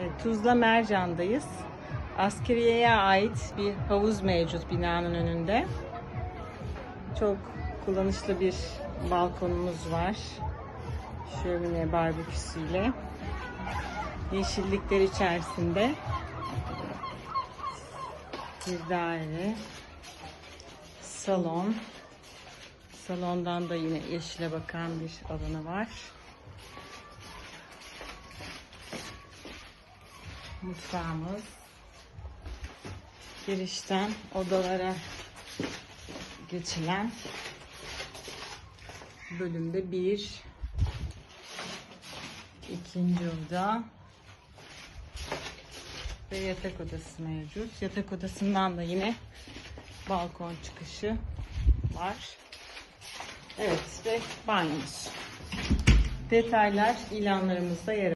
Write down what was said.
Evet, Tuzla Mercan'dayız. Askeriyeye ait bir havuz mevcut binanın önünde. Çok kullanışlı bir balkonumuz var. Şömine barbeküsüyle. Yeşillikler içerisinde bir daire. Salon. Salondan da yine yeşile bakan bir alanı var. Mutfağımız. Girişten odalara geçilen bölümde bir ikinci oda ve yatak odası mevcut. Yatak odasından da yine balkon çıkışı var. Evet ve banyomuz. Detaylar ilanlarımızda yer